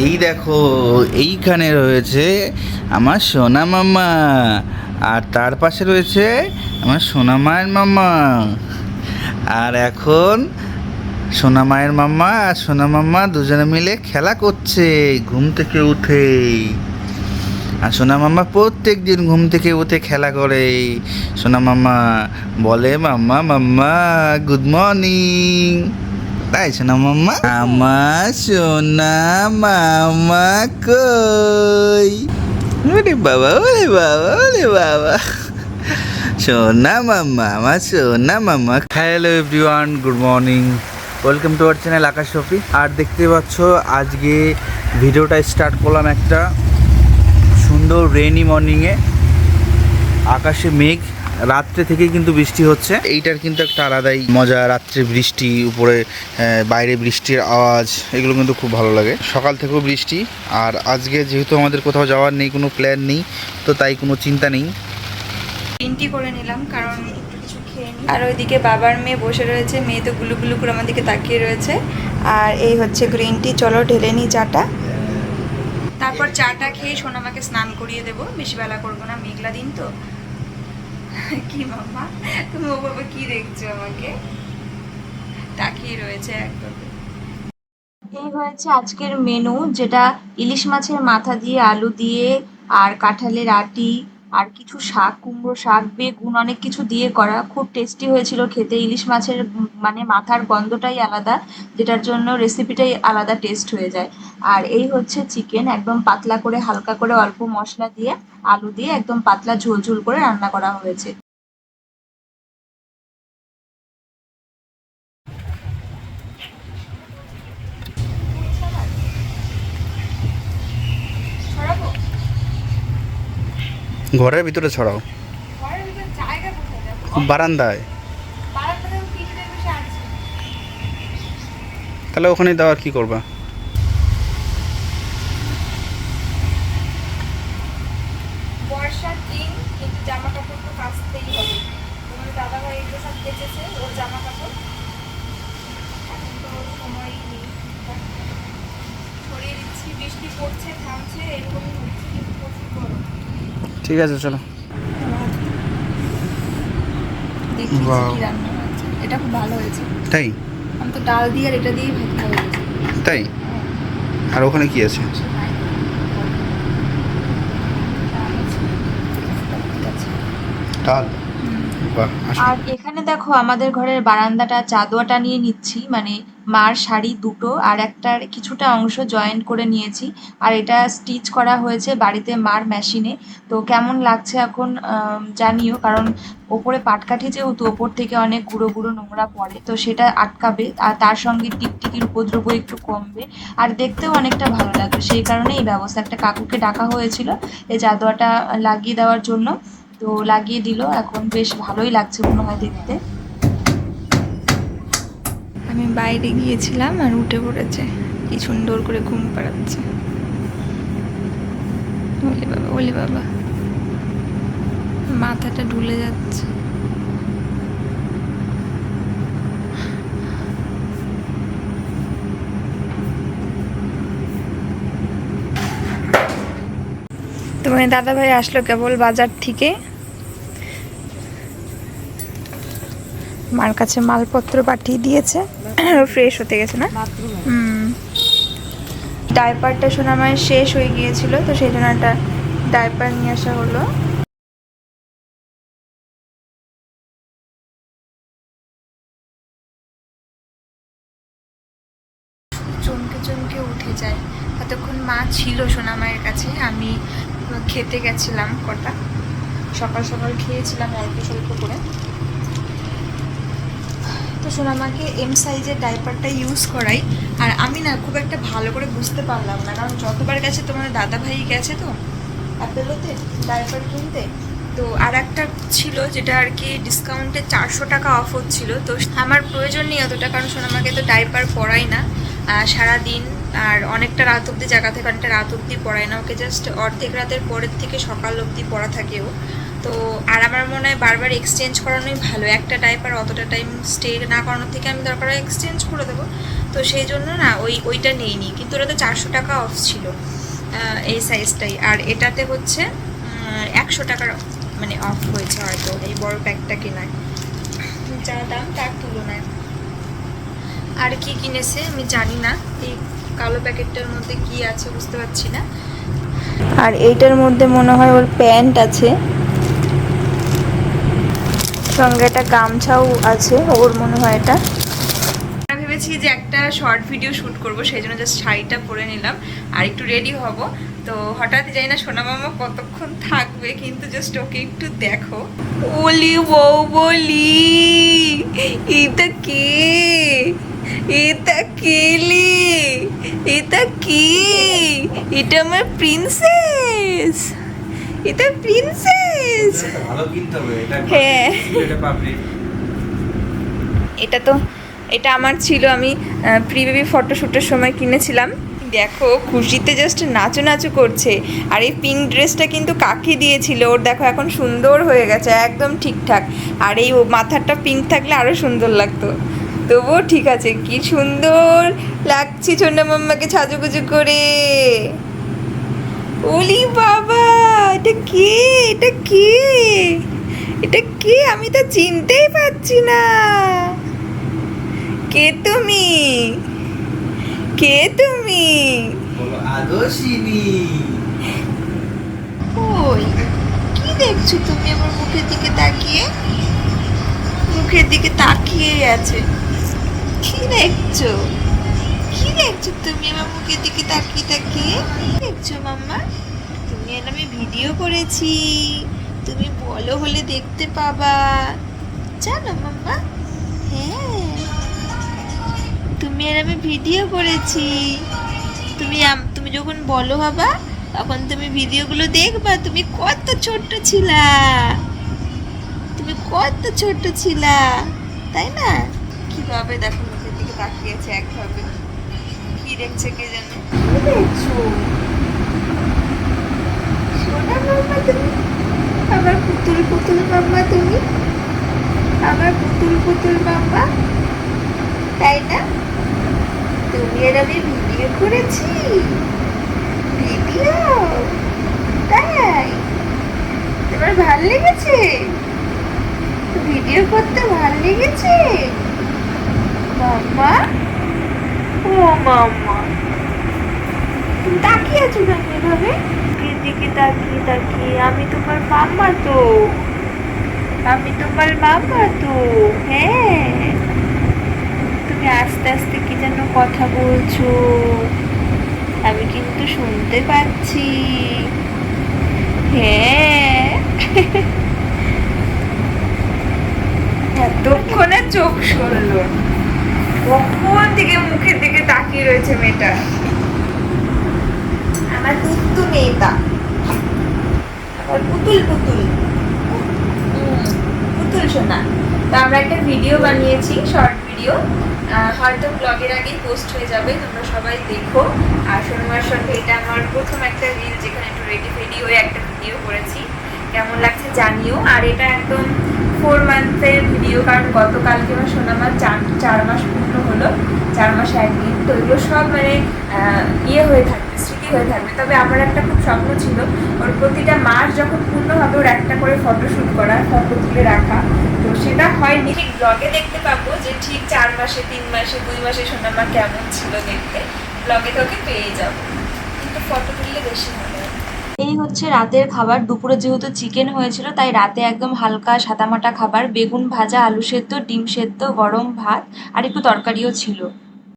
এই দেখো, এইখানে রয়েছে আমার সোনা মামা। আর তার পাশে রয়েছে আমার সোনা মায়ের মামা। আর এখন সোনা মায়ের মামা আর সোনা মামা দুজনে মিলে খেলা করছে ঘুম থেকে উঠেই আর সোনা মামা প্রত্যেক দিন ঘুম থেকে উঠে খেলা করে। সোনা মামা বলে মাম্মা মাম্মা গুড মর্নিং তাই সোনা মাম্মা। আমার সোনা মামা কই? ওরে বাবা ওরে বাবা ওরে বাবা। সোনা মাম্মা আমার সোনা মাম্মা। Hello everyone good morning welcome to our channel Akash Shafi আর দেখতে পাচ্ছ আজকে ভিডিওটা স্টার্ট করলাম একটা সুন্দর রেনি মর্নিংয়ে আকাশে মেঘ। রাত্রে থেকে কিন্তু বৃষ্টি হচ্ছে। এইটার কিন্তু একটা আলাদাই মজা রাত্রে বৃষ্টি উপরে বাইরে বৃষ্টির আওয়াজ এগুলো কিন্তু খুব ভালো লাগে। সকাল থেকেও বৃষ্টি আর আজকে যেহেতু আমাদের কোথাও যাওয়ার নেই কোনো প্ল্যান নেই তো তাই কোনো চিন্তা নেই। গ্রিন টি করে নিলাম কারণ কিছু খেয়ে নিই। আর ওইদিকে বাবার মেয়ে বসে রয়েছে মেয়ে তো গুলু গুলু করে আমার দিকে তাকিয়ে রয়েছে। আর এই হচ্ছে গ্রিন টি চলো ঢেলে নিই চাটা। তারপর চাটা খেয়ে সোনামাকে স্নান করিয়ে দেবো। বেশি বেলা করব না মেঘলা দিন তো। কি মাম্মা? তুমি ও বাবা কি দেখছ আমাকে? তাকিয়ে রয়েছে একদম এই হয়েছে আজকের মেনু যেটা ইলিশ মাছের মাথা দিয়ে আলু দিয়ে আর কাঁঠালের আটি আর কিছু শাক, কুমড়ো শাক, বেগুন অনেক কিছু দিয়ে করা। খুব টেস্টি হয়েছিল খেতে। ইলিশ মাছের মানে মাথার গন্ধটাই আলাদা, যেটার জন্য রেসিপিটাই আলাদা টেস্ট হয়ে যায়। আর এই হচ্ছে চিকেন একদম পাতলা করে, হালকা করে অল্প মশলা দিয়ে, আলু দিয়ে একদম পাতলা ঝোল ঝোল করে রান্না করা হয়েছে। ঘরের ভিতরে ছড়াও। বারান্দায়। তাহলে ওখানে দেওয়ার কি করবা? বর্ষার দিন কিন্তু জামা কাপড় তো কাচতেই হবে। তোমার দাদা ভাই এগুলো সব কেচেছে ওর জামা কাপড় এখন তো সময়ই নেই। ছড়িয়ে দিচ্ছি বৃষ্টি পড়ছে থামছে এরকমই হচ্ছে। ঠিক আছে চলো এটা খুব ভালো হয়েছে। তাই? আমি তো ডাল দিয়ে আর এটা দিয়ে ভাত তাই? আর ওখানে কি আছে। ডাল। আর এখানে দেখো আমাদের ঘরের বারান্দাটা চাদোয়াটা নিয়ে নিচ্ছি। মানে মার শাড়ি দুটো আর একটার কিছুটা অংশ জয়েন্ট করে নিয়েছি। আর এটা স্টিচ করা হয়েছে বাড়িতে মার মেশিনে তো কেমন লাগছে এখন জানিও। কারণ ওপরে পাটকাঠি যেহেতু, ওপর থেকে অনেক গুঁড়ো গুঁড়ো নোংরা পড়ে। তো সেটা আটকাবে। আর তার সঙ্গে টিকটিকির উপদ্রব একটু কমবে। আর দেখতেও অনেকটা ভালো লাগবে। সেই কারণে এই ব্যবস্থা। একটা কাকুকে ডাকা হয়েছিল এই চাদোয়াটা লাগিয়ে দেওয়ার জন্য। তো লাগিয়ে দিল। এখন বেশ ভালোই লাগছে মনে হয় দেখতে। আমি বাইরে গিয়েছিলাম আর উঠে পড়েছে। কি সুন্দর করে ঘুম পাড়াচ্ছে। ওলে বাবা ওলে বাবা। মাথাটা ঢুলে যাচ্ছে। তোমার দাদা ভাই আসলো কেবল বাজার থেকে। মার কাছে মালপত্র পাঠিয়ে দিয়েছে। ফ্রেশ হতে গেছে না? হুম। ডাইপারটা আমার শেষ হয়ে গিয়েছিল তো সেই জন্য একটা ডাইপার নিয়ে আসা হলো। চমকে চমকে উঠে যায়। এতক্ষণ মা ছিল সোনামায়ের কাছে আমি খেতে গেছিলাম কটা। সকাল সকাল খেয়েছিলাম অল্প স্বল্প করে। তো সোনামাকে এম সাইজের ডাইপারটা ইউজ করাই। আর আমি না খুব একটা ভালো করে বুঝতে পারলাম না, কারণ যতবার গেছে তোমার দাদা ভাই গেছে তো অ্যাপেলোতে ডাইপার কিনতে। তো আর একটা ছিল যেটা আর কি ডিসকাউন্টে চারশো টাকা অফ হচ্ছিল। তো আমার প্রয়োজন নেই অতটা, কারণ সোনামাকে তো ডাইপার পরাই না। সারা দিন আর অনেকটা রাত অবধি জায়গা থেকে, অনেকটা রাত অবধি পড়ায় না। ওকে জাস্ট অর্ধেক রাতের পরের থেকে সকাল অবধি পড়া থাকে ও। তো আর আমার মনে হয় বারবার এক্সচেঞ্জ করানোই ভালো। একটা ডাইপার অতটা টাইম স্টে না করানোর থেকে আমি দরকার এক্সচেঞ্জ করে দেবো। তো সেই জন্য না, ওই, ওইটা নেইনি কিন্তু ওটাতে চারশো টাকা অফ ছিল এই সাইজটাই আর এটাতে হচ্ছে একশো টাকার মানে অফ হয়েছে হয়তো, এই বড় প্যাকটা কেনায়। যা দাম তার তুলনায়। আর কি কিনেছে আমি জানি না। এই কালো প্যাকেটটার মধ্যে কি আছে বুঝতে পারছি না। আর এইটার মধ্যে মনে হয় ওর প্যান্ট আছে। সঙ্গে একটা গামছাও আছে, ওর মনে হয় এটা। ভেবেছি যে একটা শর্ট ভিডিও শ্যুট করব, সেই জন্য জাস্ট শাড়িটা পরে নিলাম। আর একটু রেডি হব। তো হঠাৎ যাই না সোনা মামা কতক্ষণ থাকবে, কিন্তু জাস্ট ওকে একটু দেখো। বলি, বউ বলি, এটা কে? এটা কেলে? এটা কে? এটা আমার প্রিন্সেস এটা প্রিন্সেস ভালো কিনতে হবে এটা হ্যাঁ। এটা পাবলিক এটা তো এটা আমার ছিল আমি প্রি বেবি ফটোশ্যুটের সময় কিনেছিলাম। দেখো খুশিতে জাস্ট নাচু নাচু করছে। আর এই পিঙ্ক ড্রেসটা কিন্তু কাকে দিয়েছিল ওর দেখো এখন সুন্দর হয়ে গেছে একদম ঠিকঠাক। আর এই মাথাটা পিঙ্ক থাকলে আরও সুন্দর লাগতো। তবুও ঠিক আছে কি সুন্দর লাগছে ছোন্ডা মাম্মাকে সাজুগুজু করে। ওলি কে? এটা কে? এটা কে? আমি তো চিনতেই পারছি না। কে তুমি? কে তুমি? ওই কি দেখছ তুমি আমার মুখের দিকে তাকিয়ে? মুখের দিকে তাকিয়ে আছে। কি দেখছ? কি দেখছ তুমি আমার মুখের দিকে তাকিয়ে তাকিয়ে? কি দেখছ মাম্মা? তুমি আমি ভিডিও করেছি। তুমি বলো হলে দেখতে পাবা। জানো মাম্মা? হ্যাঁ। তুমি আর আমি ভিডিও করেছি। তুমি তুমি যখন বলো বাবা, তখন তুমি ভিডিওগুলো দেখবা। তুমি কত ছোট্ট ছিলা। তুমি কত ছোট্ট ছিলা। তাই না? কীভাবে দেখো মুখের দিকে তাকিয়েছে একভাবে। কি দেখছে কে জানে? দেখছ? সোনা আমার পুতুল পুতুল মাম্মা তুমি? আমার পুতুল পুতুল মাম্মা? তাই না? তুমি আর আমি ভিডিও করেছি। ভিডিও? তাই? তোমার ভালো লেগেছে? ভিডিও করতে ভালো লেগেছে? মাম্মা? ও মাম্মা। তাকিয়ে আছো কেন এভাবে? দিকে দিকে তাকিয়ে তাকিয়ে, আমি তোমার মাম্মা তো। আমি তোমার মাম্মা তো হ্যাঁ। তুমি আস্তে আস্তে কি যেন কথা বলছো? আমি কিন্তু শুনতে পাচ্ছি। হ্যাঁ। এতক্ষণে চোখ সরলো। কখন থেকে মুখের দিকে তাকিয়ে রয়েছে মেয়েটা? আমার টুকটু মেয়েটা পুতুল পুতুল। পুতুল সোনা। তো আমরা একটা ভিডিও বানিয়েছি শর্ট ভিডিও। হয়তো ব্লগের আগেই পোস্ট হয়ে যাবে তোমরা সবাই দেখো। আর শনিবার সঙ্গে এটা আমার প্রথম একটা রিল যেখানে একটু রেডি ফেডি হয়ে একটা ভিডিও করেছি। কেমন লাগছে জানিও। আর এটা একদম ফোর মান্থের ভিডিও কারণ গতকালকে আমার সোনামার চার চার মাস পূর্ণ হলো চার মাস একদিন তো এগুলো সব মানে ইয়ে হয়ে স্মৃতি হয়ে থাকবে। তবে আমার একটা খুব স্বপ্ন ছিল ওর প্রতিটা মাস যখন পূর্ণ হবে ওর একটা করে ফটোশ্যুট করা ফটো তুলে রাখা। তো সেটা হয়নি। ঠিক ব্লগে দেখতে পাবো যে ঠিক চার মাসে তিন মাসে দুই মাসে সোনামা কেমন ছিল দেখতে। ব্লগে তোকে পেয়ে যাব। কিন্তু ফটো তুললে বেশি ভালো এই হচ্ছে রাতের খাবার। দুপুরে যেহেতু চিকেন হয়েছিল তাই রাতে একদম হালকা সাদামাটা খাবার বেগুন ভাজা আলু সেদ্ধ ডিম সেদ্ধ গরম ভাত আর একটু তরকারিও ছিল।